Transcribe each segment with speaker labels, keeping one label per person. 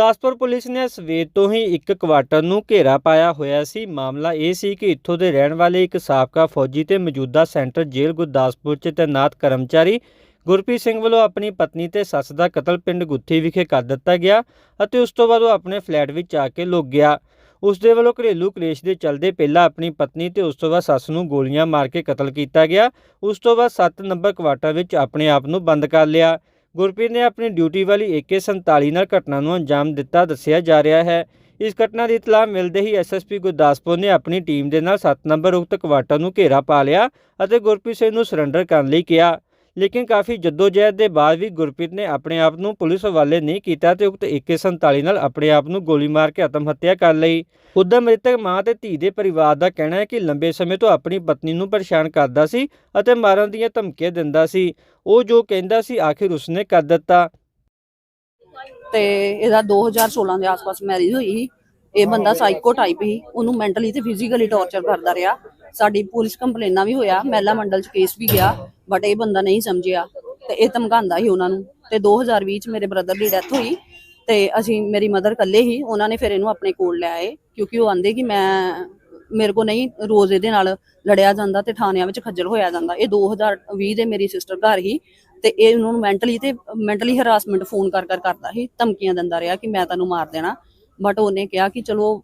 Speaker 1: Gurdaspur police ਨੇ ਸਵੇਰ ਤੋਂ ਹੀ ਇੱਕ ਕੁਆਟਰ ਨੂੰ ਘੇਰਾ ਪਾਇਆ ਹੋਇਆ ਸੀ। ਮਾਮਲਾ ਇਹ ਸੀ ਕਿ ਇੱਥੋਂ ਦੇ ਰਹਿਣ ਵਾਲੇ ਇੱਕ ਸਾਬਕਾ ਫੌਜੀ ਤੇ ਮੌਜੂਦਾ ਸੈਂਟਰ ਜੇਲ੍ਹ ਗੁਰਦਾਸਪੁਰ 'ਚ ਤੈਨਾਤ ਕਰਮਚਾਰੀ ਗੁਰਪ੍ਰੀਤ ਸਿੰਘ ਵੱਲੋਂ ਆਪਣੀ ਪਤਨੀ ਤੇ ਸੱਸ ਦਾ ਕਤਲ ਪਿੰਡ ਗੁੱਥੀ ਵਿਖੇ ਕਰ ਦਿੱਤਾ ਗਿਆ ਅਤੇ ਉਸ ਤੋਂ ਬਾਅਦ ਉਹ ਆਪਣੇ ਫਲੈਟ ਵਿੱਚ ਆ ਕੇ ਲੁਕ ਗਿਆ। ਉਸ ਦੇ ਵੱਲੋਂ ਘਰੇਲੂ ਕਲੇਸ਼ ਦੇ ਚੱਲਦੇ ਪਹਿਲਾਂ ਆਪਣੀ ਪਤਨੀ ਤੇ ਉਸ ਤੋਂ ਬਾਅਦ ਸੱਸ ਨੂੰ ਗੋਲੀਆਂ ਮਾਰ ਕੇ ਕਤਲ ਕੀਤਾ ਗਿਆ। ਉਸ ਤੋਂ ਬਾਅਦ 7 ਨੰਬਰ ਕੁਆਟਰ ਵਿੱਚ ਆਪਣੇ ਆਪ ਨੂੰ ਬੰਦ ਕਰ ਲਿਆ। ਗੁਰਪ੍ਰੀਤ ਨੇ ਆਪਣੀ ਡਿਊਟੀ ਵਾਲੀ AK47 ਨਾਲ ਘਟਨਾ ਨੂੰ ਅੰਜਾਮ ਦਿੱਤਾ, ਦੱਸਿਆ ਜਾ ਰਿਹਾ ਹੈ। ਇਸ ਘਟਨਾ ਦੀ ਇਤਲਾਹ ਮਿਲਦੇ ਹੀ ਐਸਐਸਪੀ ਗੁਰਦਾਸਪੁਰ ਨੇ ਆਪਣੀ ਟੀਮ ਦੇ ਨਾਲ 7 ਨੰਬਰ ਉਕਤ ਕੁਆਟਰ ਨੂੰ ਘੇਰਾ ਪਾ ਲਿਆ ਅਤੇ ਗੁਰਪ੍ਰੀਤ ਸਿੰਘ ਨੂੰ ਸਰੈਂਡਰ ਕਰਨ ਲਈ ਕਿਹਾ। ਲੇਕਿਨ ਕਾਫੀ ਜਦੋਜਹਿਦ ਦੇ ਬਾਅਦ ਵੀ ਗੁਰਪ੍ਰੀਤ ਨੇ ਆਪਣੇ ਆਪ ਨੂੰ ਪੁਲਿਸ ਹਵਾਲੇ ਨਹੀਂ ਕੀਤਾ ਤੇ ਉਕਤ AK47 ਨਾਲ ਆਪਣੇ ਆਪ ਨੂੰ ਗੋਲੀ ਮਾਰ ਕੇ ਆਤਮ ਹੱਤਿਆ ਕਰ ਲਈ। ਉਧਰ ਮ੍ਰਿਤਕ ਮਾਂ ਤੇ ਧੀ ਦੇ ਪਰਿਵਾਰ ਦਾ ਕਹਿਣਾ ਹੈ ਕਿ ਲੰਬੇ ਸਮੇਂ ਤੋਂ ਆਪਣੀ ਪਤਨੀ ਨੂੰ ਪਰੇਸ਼ਾਨ ਕਰਦਾ ਸੀ ਅਤੇ ਮਾਰਨ ਦੀਆਂ ਧਮਕੀਆਂ ਦਿੰਦਾ ਸੀ। ਉਹ ਜੋ ਕਹਿੰਦਾ ਸੀ, ਆਖਿਰ ਉਸਨੇ ਕਰ ਦਿੱਤਾ।
Speaker 2: ਤੇ ਇਹਦਾ 2016 ਦੇ ਆਸ-ਪਾਸ ਮੈਰਿਜ ਹੋਈ ਸੀ। ਇਹ ਬੰਦਾ ਸਾਈਕੋ ਟਾਈਪ ਸੀ। ਉਹਨੂੰ ਮੈਂਟਲੀ ਤੇ ਫਿਜ਼ੀਕਲੀ ਟੌਰਚਰ ਕਰਦਾ ਰਿਹਾ। ਸਾਡੀ ਪੁਲਿਸ ਕੰਪਲੇਨਾਂ ਵੀ ਹੋਇਆ, ਮਹਿਲਾ ਮੰਡਲ ਚ ਕੇਸ ਵੀ ਗਿਆ ਬਟ ਇਹ ਬੰਦਾ ਨਹੀਂ ਸਮਝਿਆ ਤੇ ਇਹ ਧਮਕਾਉਂਦਾ ਸੀ ਉਹਨਾਂ ਨੂੰ। ਤੇ 2020 ਚ ਮੇਰੇ ਬ੍ਰਦਰ ਦੀ ਡੈਥ ਹੋਈ ਤੇ ਅਸੀਂ, ਮੇਰੀ ਮਦਰ ਇਕੱਲੇ ਹੀ ਉਹਨਾਂ ਨੇ ਫਿਰ ਇਹਨੂੰ ਆਪਣੇ ਕੋਲ ਲੈ ਆਏ, ਕਿਉਂਕਿ ਉਹ ਆਂਦੇ ਕਿ ਮੈਂ, ਮੇਰੇ ਕੋ ਨਹੀਂ, ਰੋਜ਼ ਇਹਦੇ ਨਾਲ ਲੜਿਆ ਜਾਂਦਾ ਤੇ ਥਾਣਿਆਂ ਵਿੱਚ ਖੱਜਲ ਹੋਇਆ ਜਾਂਦਾ। ਇਹ 2020 ਦੇ ਮੇਰੀ ਸਿਸਟਰ ਘਰ ਹੀ ਤੇ ਇਹ ਉਹਨਾਂ ਨੂੰ ਮੈਂਟਲੀ ਤੇ ਮੈਂਟਲੀ ਹਰਾਸਮੈਂਟ ਫੋਨ ਕਰ ਕਰ, ਕਰਦਾ ਸੀ, ਧਮਕੀਆਂ ਦਿੰਦਾ ਰਿਹਾ ਕਿ ਮੈਂ ਤੈਨੂੰ ਮਾਰ ਦੇਣਾ। ਬਟ ਉਹਨੇ ਕਿਹਾ ਕਿ ਚਲੋ,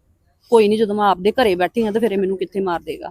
Speaker 2: ਕੋਈ ਨਹੀਂ ਜਦੋਂ ਮੈਂ ਆਪਦੇ ਘਰੇ ਬੈਠੀ ਹਾਂ ਤਾਂ ਫਿਰ ਇਹ ਮੈਨੂੰ ਕਿੱਥੇ ਮਾਰ ਦੇਗਾ।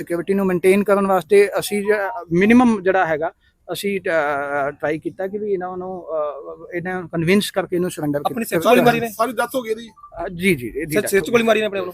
Speaker 3: ਸਿਕਿਉਰਿਟੀ ਨੂੰ ਮੇਨਟੇਨ ਕਰਨ ਵਾਸਤੇ ਅਸੀਂ ਮਿਨੀਮਮ ਜਿਹੜਾ ਹੈਗਾ ਅਸੀਂ ਟਰਾਈ ਕੀਤਾ ਕਿ ਵੀ ਇਹਨਾਂ ਨੂੰ ਇਹਨਾਂ ਨੂੰ ਕਨਵਿੰਸ ਕਰਕੇ ਇਹਨੂੰ ਸਰੈਂਡਰ
Speaker 4: ਆਪਣੀ ਸਿਰ 'ਚ ਗੋਲੀ ਮਾਰੀ ਨੇ? ਸਾਰੀ ਡੈਥ ਹੋ ਗਈ ਇਹਦੀ।
Speaker 3: ਜੀ ਜੀ ਇਹਦੀ
Speaker 4: ਸਿਰ 'ਚ ਗੋਲੀ ਮਾਰੀ ਨੇ ਆਪਣੇ ਵੱਲੋਂ?